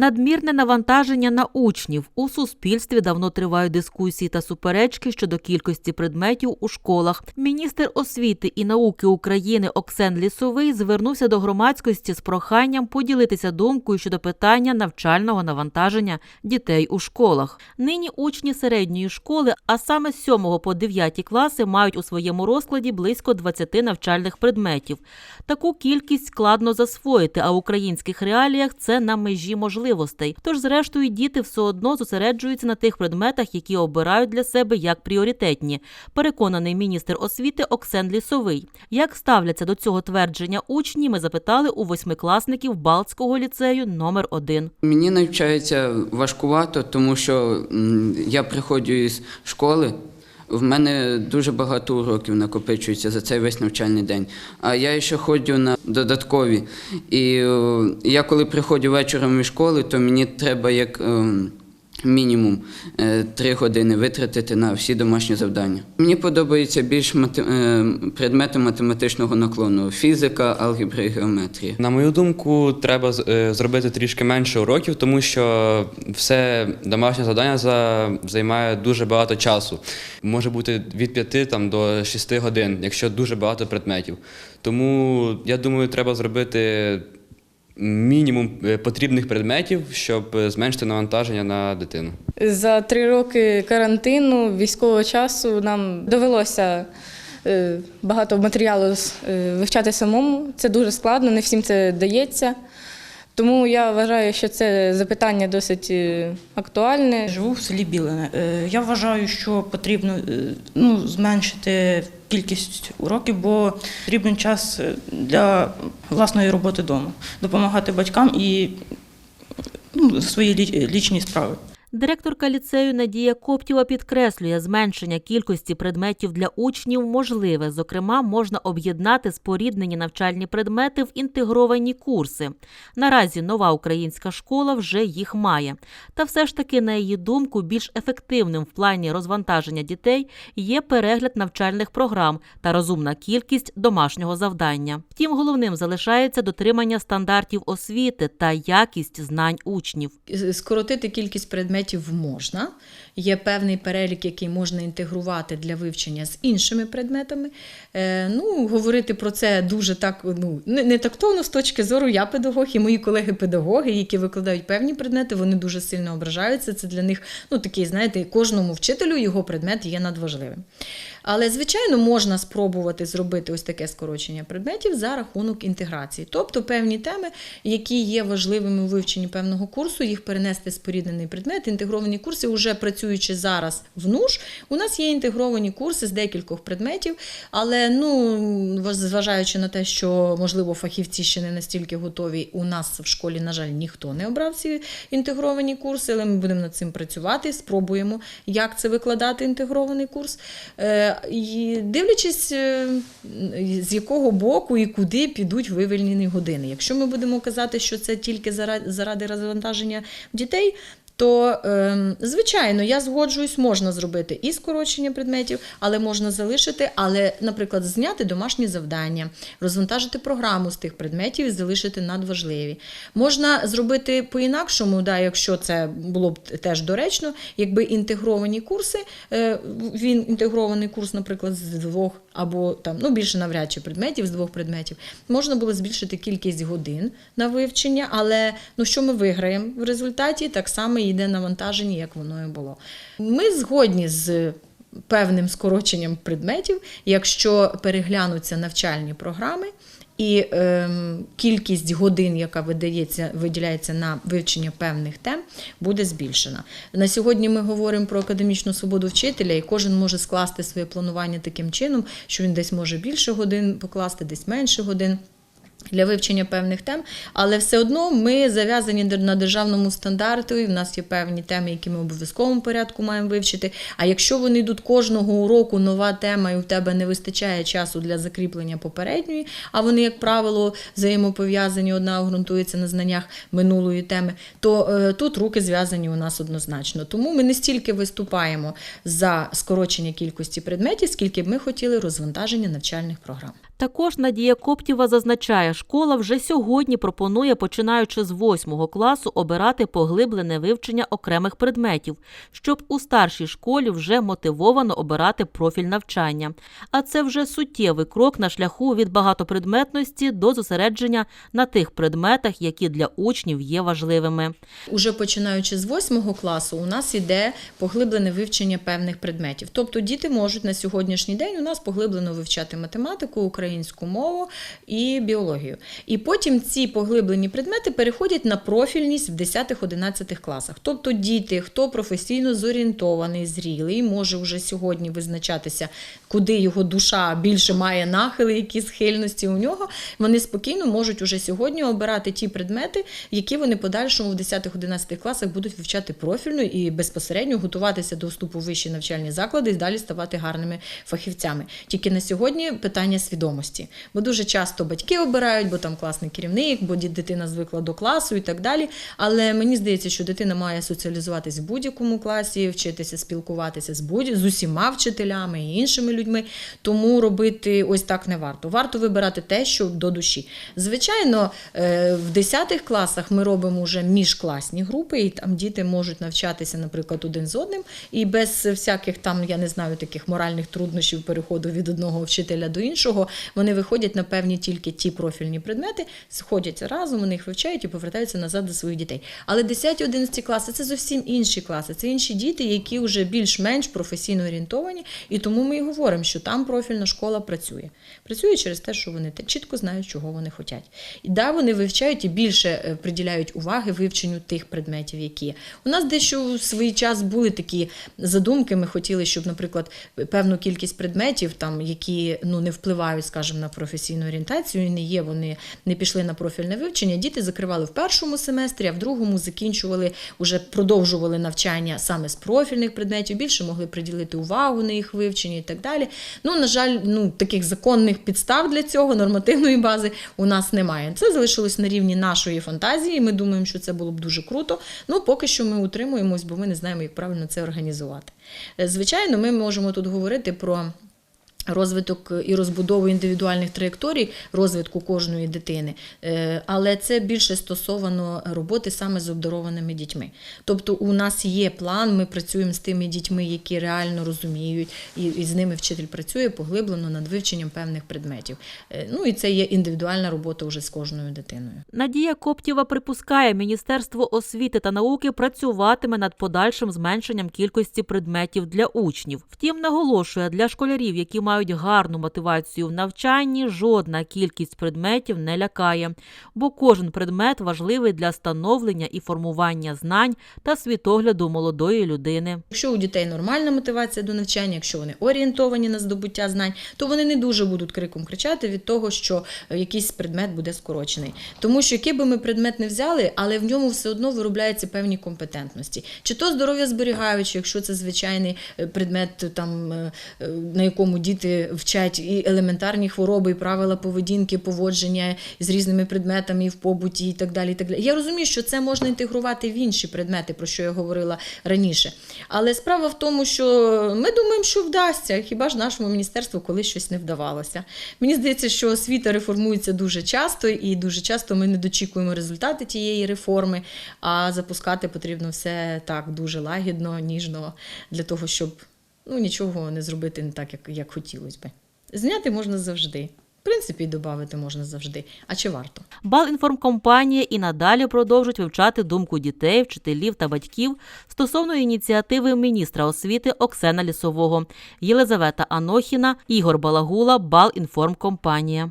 Надмірне навантаження на учнів у суспільстві давно тривають дискусії та суперечки щодо кількості предметів у школах. Міністр освіти і науки України Оксен Лісовий звернувся до громадськості з проханням поділитися думкою щодо питання навчального навантаження дітей у школах. Нині учні середньої школи, а саме з 7 по 9 класи, мають у своєму розкладі близько 20 навчальних предметів. Таку кількість складно засвоїти, а в українських реаліях це на межі можливостей. Тож, зрештою, діти все одно зосереджуються на тих предметах, які обирають для себе як пріоритетні. Переконаний міністр освіти Оксен Лісовий. Як ставляться до цього твердження учні, ми запитали у восьмикласників Балтського ліцею номер 1 Мені навчається важкувато, тому що я приходжу із школи. В мене дуже багато уроків накопичується за цей весь навчальний день. А я ще ходжу на додаткові. І е, я коли приходжу вечором із школи, то мені треба як е, мінімум е, три години витратити на всі домашні завдання. Мені подобаються більш е, предмети математичного наклону фізика, алгебра і геометрія. На мою думку, треба е, зробити трішки менше уроків, тому що все домашнє завдання за, займає дуже багато часу. Може бути від 5 там, до 6 годин, якщо дуже багато предметів. Тому я думаю, треба зробити мінімум е, потрібних предметів, щоб е, зменшити навантаження на дитину. За три роки карантину, військового часу нам довелося е, багато матеріалу вивчати самому. Це дуже складно, не всім це дається. Тому я вважаю, що це запитання досить актуальне. Живу в селі Білине. Я вважаю, що потрібно ну, зменшити кількість уроків, бо потрібен час е, для власної роботи вдома, допомагати батькам і ну, свої лі- лічні справи. Директорка ліцею Надія Коптєва підкреслює, зменшення кількості предметів для учнів можливе. Зокрема, можна об'єднати споріднені навчальні предмети в інтегровані курси. Наразі нова українська школа вже їх має. Та все ж таки, на її думку, більш ефективним в плані розвантаження дітей є перегляд навчальних програм та розумна кількість домашнього завдання. Втім, головним залишається дотримання стандартів освіти та якість знань учнів. скоротити кількість предметів можна. Є певний перелік, який можна інтегрувати для вивчення з іншими предметами. Е, ну, говорити про це дуже так ну, не тактовно з точки зору я педагог і мої колеги-педагоги, які викладають певні предмети, вони дуже сильно ображаються. Це для них ну, такий, знаєте, кожному вчителю його предмет є надважливим. Але, звичайно, можна спробувати зробити ось таке скорочення предметів за рахунок інтеграції. Тобто певні теми, які є важливими у вивченні певного курсу, їх перенести споріднений предмет. Інтегровані курси, вже працюючи зараз в НУШ, у нас є інтегровані курси з декількох предметів, але ну, зважаючи на те, що, можливо, фахівці ще не настільки готові, у нас в школі, на жаль, ніхто не обрав ці інтегровані курси, але ми будемо над цим працювати, спробуємо, як це викладати інтегрований курс. І дивлячись, е, з якого боку і куди підуть вивільнені години. Якщо ми будемо казати, що це тільки заради розвантаження дітей. То, ем, звичайно, я згоджуюсь, можна зробити і скорочення предметів, але можна залишити, але, наприклад, зняти домашні завдання, розвантажити програму з тих предметів і залишити надважливі. Можна зробити по-інакшому, да, якщо це було б теж доречно, якби інтегровані курси, е, він інтегрований курс, наприклад, з двох або там ну більше навряд чи предметів з двох предметів, можна було збільшити кількість годин на вивчення, але ну що ми виграємо в результаті, так само йде навантаження, як воно і було. Ми згодні з певним скороченням предметів, якщо переглянуться навчальні програми. І ем, кількість годин, яка видається, виділяється на вивчення певних тем, буде збільшена. На сьогодні ми говоримо про академічну свободу вчителя, і кожен може скласти своє планування таким чином, що він десь може більше годин покласти, десь менше годин. Для вивчення певних тем, але все одно ми зав'язані на державному стандарту. і В нас є певні теми, які ми в обов'язковому порядку маємо вивчити. А якщо вони йдуть кожного уроку, нова тема, і у тебе не вистачає часу для закріплення попередньої, а вони, як правило, взаємопов'язані, одна ґрунтується на знаннях минулої теми, то е, тут руки зв'язані у нас однозначно. Тому ми не стільки виступаємо за скорочення кількості предметів, скільки б ми хотіли розвантаження навчальних програм. Також Надія Коптєва зазначає, школа вже сьогодні пропонує, починаючи з 8 класу, обирати поглиблене вивчення окремих предметів, щоб у старшій школі вже мотивовано обирати профіль навчання. А це вже суттєвий крок на шляху від багатопредметності до зосередження на тих предметах, які для учнів є важливими. Уже починаючи з 8 класу, у нас іде поглиблене вивчення певних предметів. Тобто діти можуть на сьогоднішній день у нас поглиблено вивчати математику, українську мову і біологію. І потім ці поглиблені предмети переходять на профільність в 10-11 класах. Тобто діти, хто професійно зорієнтований, зрілий, може вже сьогодні визначатися, куди його душа більше має нахили, які схильності у нього. Вони спокійно можуть уже сьогодні обирати ті предмети, які вони подальшому в 10-11 класах будуть вивчати профільно і безпосередньо готуватися до вступу в вищі навчальні заклади і далі ставати гарними фахівцями. Тільки на сьогодні питання свідомості. Бо дуже часто батьки обирають, бо там класний керівник, бо дитина звикла до класу і так далі. Але мені здається, що дитина має соціалізуватись в будь-якому класі, вчитися спілкуватися з будь з усіма вчителями і іншими людьми. Тому робити ось так не варто. Варто вибирати те, що до душі. Звичайно, е, в 10 класах ми робимо вже міжкласні групи, і там діти можуть навчатися, наприклад, один з одним, і без всяких там, я не знаю, таких моральних труднощів переходу від одного вчителя до іншого. Вони виходять на певні тільки ті профільні предмети, сходять разом, вони їх вивчають і повертаються назад до своїх дітей. Але 10-11 класи це зовсім інші класи. Це інші діти, які вже більш-менш професійно орієнтовані, і тому ми і говоримо, що там профільна школа працює. Працює через те, що вони чітко знають, чого вони хочуть. І да, вони вивчають і більше е, приділяють уваги вивченню тих предметів, які є. У нас дещо в свій час були такі задумки. Ми хотіли, щоб, наприклад, певну кількість предметів, там які ну не впливають, скажімо, на професійну орієнтацію, і не є, вони не пішли на профільне вивчення. Діти закривали в першому семестрі, а в другому закінчували, уже продовжували навчання саме з профільних предметів, більше могли приділити увагу на їх вивчення і так далі. Ну, на жаль, ну таких законних підстав для цього, нормативної бази у нас немає. Це залишилось на рівні нашої фантазії. Ми думаємо, що це було б дуже круто. Ну, поки що ми утримуємось, бо ми не знаємо, як правильно це організувати. Е, Звичайно, ми можемо тут говорити про. Розвиток і розбудову індивідуальних траєкторій розвитку кожної дитини, Е, але це більше стосовано роботи саме з обдарованими дітьми. Тобто, у нас є план, ми працюємо з тими дітьми, які реально розуміють, і, з ними вчитель працює поглиблено над вивченням певних предметів. Е, Ну і це є індивідуальна робота вже з кожною дитиною. Надія Коптєва припускає, Міністерство освіти та науки працюватиме над подальшим зменшенням кількості предметів для учнів. Втім, наголошує, для школярів, які мають гарну мотивацію в навчанні, жодна кількість предметів не лякає, бо кожен предмет важливий для становлення і формування знань та світогляду молодої людини. Якщо у дітей нормальна мотивація до навчання, якщо вони орієнтовані на здобуття знань, то вони не дуже будуть криком кричати від того, що е, якийсь предмет буде скорочений. Тому що який би ми предмет не взяли, але в ньому все одно виробляються певні компетентності. Чи то здоров'я зберігаючи, якщо це звичайний е, предмет, там е, на якому діти вчать і елементарні хвороби, і правила поведінки, поводження з різними предметами в побуті, і так далі. І так далі. Я розумію, що це можна інтегрувати в інші предмети, про що я говорила раніше. Але справа в тому, що ми думаємо, що вдасться. Хіба ж нашому міністерству колись щось не вдавалося? Мені здається, що освіта реформується дуже часто, і дуже часто ми не дочікуємо результати тієї реформи. А запускати потрібно все так дуже лагідно, ніжно для того, щоб ну, нічого не зробити не так, як, як хотілося би. Зняти можна завжди. В принципі, додати можна завжди. А чи варто? Балінформкомпанія і надалі продовжить вивчати думку дітей, вчителів та батьків стосовно ініціативи міністра освіти Оксена Лісового, Єлизавета Анохіна, Ігор Балагула, Балінформкомпанія.